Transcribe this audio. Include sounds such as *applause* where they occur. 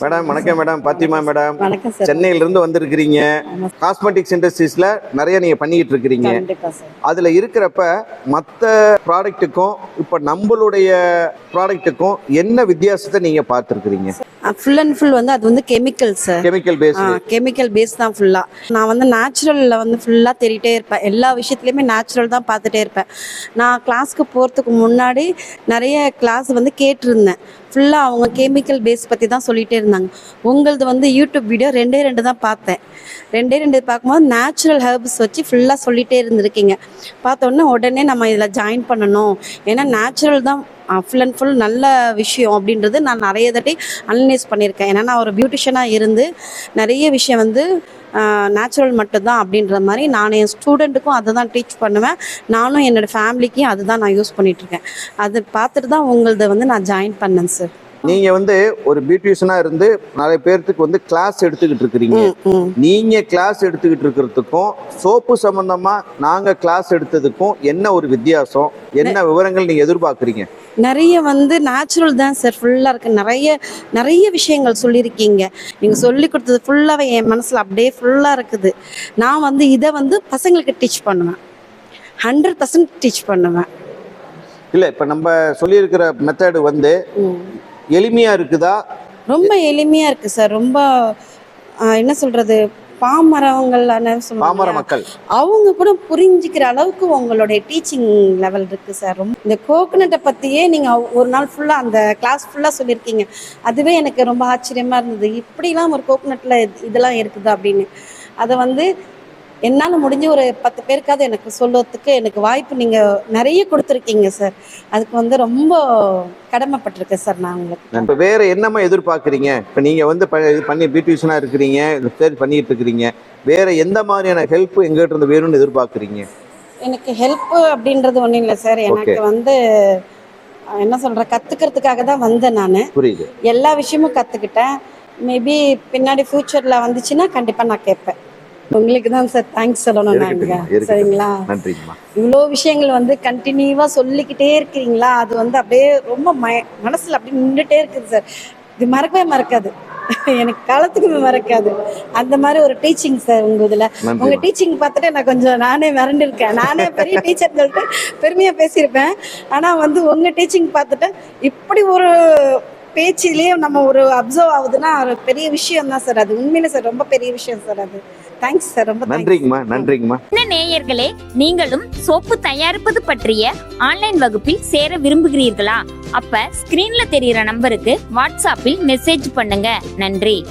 Madam வணக்கம் madam Fathima madam வணக்கம் sir சென்னையில இருந்து வந்திருக்கிறீங்க காஸ்மெட்டிக்ஸ் இண்டஸ்ட்ரீஸ்ல நிறைய நீங்க பண்ணிட்டு இருக்கிறீங்க அதுல இருக்கிறப்ப மத்த ப்ராடக்ட்டுக்கும் இப்ப நம்மளுடைய ப்ராடக்ட்டுக்கும் என்ன வித்தியாசத்தை நீங்க பார்த்துருக்கிறீங்க? ஃபுல் அண்ட் ஃபுல் வந்து அது வந்து chemical sir chemical based chemical base தான் ஃபுல்லாக நான் வந்து நேச்சுரலில் வந்து ஃபுல்லாக தேடிட்டே இருப்பேன். எல்லா விஷயத்துலையுமே நேச்சுரல் தான் பார்த்துட்டே இருப்பேன். நான் கிளாஸ்க்கு போகிறதுக்கு முன்னாடி நிறைய கிளாஸ் வந்து கேட்டிருந்தேன். ஃபுல்லாக அவங்க கெமிக்கல் பேஸ் பற்றி தான் சொல்லிகிட்டே இருந்தாங்க. உங்களது வந்து யூடியூப் வீடியோ ரெண்டே ரெண்டு தான் பார்த்தேன். ரெண்டே ரெண்டு பார்க்கும்போது நேச்சுரல் ஹெர்ப்ஸ் வச்சு ஃபுல்லாக சொல்லிகிட்டே இருந்திருக்கீங்க. பார்த்தோன்னே உடனே நம்ம இதில் ஜாயின் பண்ணணும். ஏன்னா நேச்சுரல் தான் ஃபுல் அண்ட் ஃபுல் நல்ல விஷயம் அப்படின்றது நான் நிறைய தட்டி அனலைஸ் பண்ணியிருக்கேன். ஏன்னா நான் ஒரு பியூட்டிஷியனாக இருந்து நிறைய விஷயம் வந்து நேச்சுரல் மட்டும்தான் அப்படின்ற மாதிரி நான் என் ஸ்டூடெண்ட்டுக்கும் அதை தான் டீச் பண்ணுவேன். நானும் என்னோடய ஃபேமிலிக்கும் அதுதான் நான் யூஸ் பண்ணிகிட்ருக்கேன் அது பார்த்துட்டு தான் உங்களது வந்து நான் ஜாயின் பண்ணேன் சார் நீங்க வந்து ஒரு பியூட்டிஷியனா இருந்து நிறைய பேர்த்துக்கு வந்து கிளாஸ் எடுத்துக்கிட்டு இருக்கிறீங்க. ம் நீங்க கிளாஸ் எடுத்துக்கிட்டு இருக்கிறதுக்கும் சோப்பு சம்பந்தமா நாங்க கிளாஸ் எடுத்ததுக்கும் என்ன ஒரு வித்தியாசம்? என்ன விவரங்கள் நீங்க எதிர்பார்க்குறீங்க? நிறைய வந்து நேச்சுரல் தான் சார் ஃபுல்லாக இருக்குது நிறைய நிறைய விஷயங்கள் சொல்லியிருக்கீங்க. நீங்கள் சொல்லி கொடுத்தது ஃபுல்லாகவே என் மனசில் அப்படியே ஃபுல்லாக இருக்குது. நான் வந்து இதை வந்து பசங்களுக்கு டீச் பண்ணுவேன். ஹண்ட்ரட் பர்சன்ட் டீச் பண்ணுவேன். இல்ல இப்ப நம்ம சொல்லியிருக்கிற மெத்தடு வந்து எளிமையா இருக்குதா? ரொம்ப எளிமையாக இருக்குது சார். ரொம்ப என்ன சொல்கிறது பாமரவங்கள் பாமர மக்கள். அவங்க கூட புரிஞ்சுக்கிற அளவுக்கு உங்களுடைய டீச்சிங் லெவல் இருக்குது சார். ரொம்ப இந்த கோகனட்டை பற்றியே நீங்கள் ஒரு நாள் ஃபுல்லாக அந்த கிளாஸ் ஃபுல்லாக சொல்லியிருக்கீங்க. அதுவே எனக்கு ரொம்ப ஆச்சரியமாக இருந்தது. இப்படிலாம் ஒரு கோகனட்டில் இதெல்லாம் இருக்குது அப்படின்னு. அதை வந்து என்னால் முடிஞ்ச ஒரு பத்து பேருக்காவது எனக்கு சொல்லுறதுக்கு எனக்கு வாய்ப்பு நீங்கள் நிறைய கொடுத்துருக்கீங்க சார். அதுக்கு வந்து ரொம்ப கடமைப்பட்டிருக்கேன் சார் நான் உங்களுக்கு. இப்ப வேற என்னமா எதிர்பார்க்குறீங்க? இப்ப நீங்க வந்து இது பண்ணி பியூட்டிஷியனா இருக்கிறீங்க பேர் பண்ணிட்டு இருக்கிறீங்க. வேற எந்த மாதிரியான ஹெல்ப் எங்கிட்ட இருந்து வேணும்னு எதிர்பார்க்குறீங்க? எனக்கு ஹெல்ப் அப்படின்றது ஒன்றும் இல்லை சார். எனக்கு வந்து என்ன சொல்ற கத்துக்கிறதுக்காக தான் வந்தேன் நான். புரியுது. எல்லா விஷயமும் கற்றுக்கிட்டேன் மேபி பின்னாடி ஃப்யூச்சரில் வந்துச்சுன்னா கண்டிப்பாக நான் கேட்பேன். உங்களுக்கு தான் சார் தேங்க்ஸ் சொல்லணும் நாங்கள். சரிங்களா? நன்றிங்கம்மா. இவ்வளோ விஷயங்கள் வந்து கண்டினியூவாக சொல்லிக்கிட்டே இருக்கிறீங்களா அது வந்து அப்படியே ரொம்ப ம மனசில் அப்படியே நின்றுட்டே இருக்குது சார். இது மறக்கவே மறக்காது. *laughs* எனக்கு காலத்துக்குமே மறக்காது. அந்த மாதிரி ஒரு டீச்சிங் சார் உங்க இதுல. உங்க டீச்சிங் பார்த்துட்டு நான் கொஞ்சம் நானே மிரண்டிருக்கேன். நானே பெரிய டீச்சர் சொல்லிட்டு பெருமையா பேசியிருப்பேன். ஆனா வந்து உங்க டீச்சிங் பார்த்துட்டு இப்படி ஒரு பேச்சிலேயே நம்ம ஒரு அப்சர்வ் ஆகுதுன்னா ஒரு பெரிய விஷயம் தான் சார். அது உண்மையிலே சார் ரொம்ப பெரிய விஷயம் சார் அது. தேங்க்ஸ் சார் ரொம்ப. நன்றிங்கம்மா நன்றிங்கம்மா. என்ன நேயர்களே நீங்களும் சோப்பு தயாரிப்பது பற்றிய ஆன்லைன் வகுப்பில் சேர விரும்புகிறீர்களா? அப்ப ஸ்கிரீன்ல தெரியுற நம்பருக்கு வாட்ஸ்அப்பில் மெசேஜ் பண்ணுங்க. நன்றி.